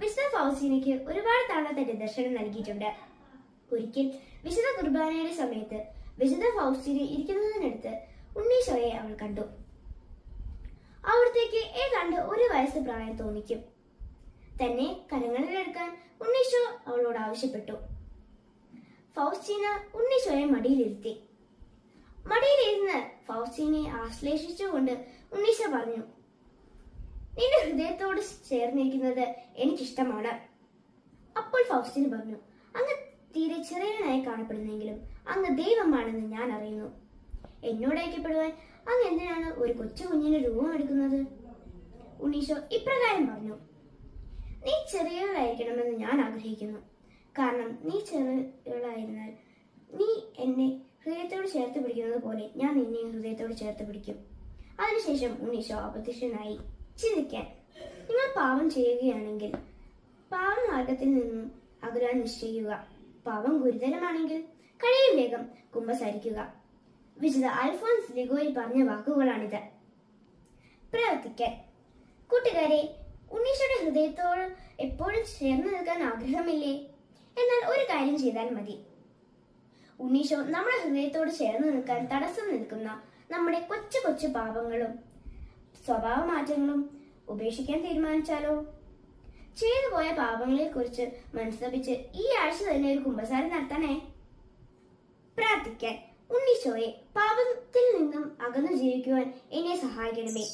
വിശുദ്ധ ഫൗസീനയ്ക്ക് ഒരുപാട് തവണ തന്റെ ദർശനം നൽകിയിട്ടുണ്ട്. ഒരിക്കൽ വിശുദ്ധ കുർബാനയുടെ സമയത്ത് വിശുദ്ധ ഫൗസീന ഇരിക്കുന്നതിനടുത്ത് ഉണ്ണീശോയെ അവൾ കണ്ടു. അവിടത്തേക്ക് ഏതാണ്ട് ഒരു വയസ്സ് പ്രായം തോന്നിക്കും. തന്നെ കരങ്ങളിലെടുക്കാൻ ഉണ്ണീശോ അവളോട് ആവശ്യപ്പെട്ടു. ഫൗസ്റ്റീന ഉണ്ണീശോയെ മടിയിലിരുത്തി. മടിയിലിരുന്ന് ഫൗസ്റ്റീനയെ ആശ്ലേഷിച്ചുകൊണ്ട് ഉണ്ണീശോ പറഞ്ഞു ഹൃദയത്തോട് ചേർന്നിരിക്കുന്നത് എനിക്കിഷ്ടമാണ്. അപ്പോൾ ഫൗസ്റ്റിന് പറഞ്ഞു അങ്ങ് തീരെ ചെറിയനായി കാണപ്പെടുന്നെങ്കിലും അങ്ങ് ദൈവമാണെന്ന് ഞാൻ അറിയുന്നു. എന്നോട് ഐക്യപ്പെടുവാൻ അങ്ങ് എന്തിനാണ് ഒരു കൊച്ചു കുഞ്ഞിന് രൂപം എടുക്കുന്നത്? ഉണീഷോ ഇപ്രകാരം പറഞ്ഞു നീ ചെറിയവളായിരിക്കണമെന്ന് ഞാൻ ആഗ്രഹിക്കുന്നു. കാരണം നീ ചെറിയവളായിരുന്നാൽ നീ എന്നെ ഹൃദയത്തോട് ചേർത്ത് പിടിക്കുന്നത് പോലെ ഞാൻ നിന്നെ ഹൃദയത്തോട് ചേർത്ത് പിടിക്കും. അതിനുശേഷം ഉണ്ണീശോ അപ്രത്യക്ഷനായി ചിന്തിക്കാൻ നിങ്ങൾ പാവം ചെയ്യുകയാണെങ്കിൽ പാവം മാർഗത്തിൽ നിന്നും അകലാൻ നിശ്ചയിക്കുക. പാവം ഗുരുതരമാണെങ്കിൽ കഴിയും വേഗം കുമ്പസാരിക്കുക. വിശുദ്ധ അൽഫോൻസ് ലിഗോയിൽ പറഞ്ഞ വാക്കുകളാണിത്. പ്രവർത്തിക്കൽ കൂട്ടുകാരെ ഉണ്ണീഷയുടെ ഹൃദയത്തോട് എപ്പോഴും ചേർന്ന് നിൽക്കാൻ ആഗ്രഹമില്ലേ? എന്നാൽ ഒരു കാര്യം ചെയ്താൽ മതി. ഉണ്ണീഷോ നമ്മുടെ ഹൃദയത്തോട് ചേർന്ന് നിൽക്കാൻ തടസ്സം നിൽക്കുന്ന നമ്മുടെ കൊച്ചു കൊച്ചു പാപങ്ങളും സ്വഭാവ മാറ്റങ്ങളും ഉപേക്ഷിക്കാൻ തീരുമാനിച്ചാലോ? ചെയ്തു പോയ പാപങ്ങളെ കുറിച്ച് മനസ്തപിച്ച് ഈ ആഴ്ച തന്നെ ഒരു കുമ്പസാരം നടത്തണേ. പ്രാർത്ഥിക്കാൻ ഉണ്ണീശോയെ പാപത്തിൽ നിന്നും അകന്നു ജീവിക്കുവാൻ എന്നെ സഹായിക്കണമേ.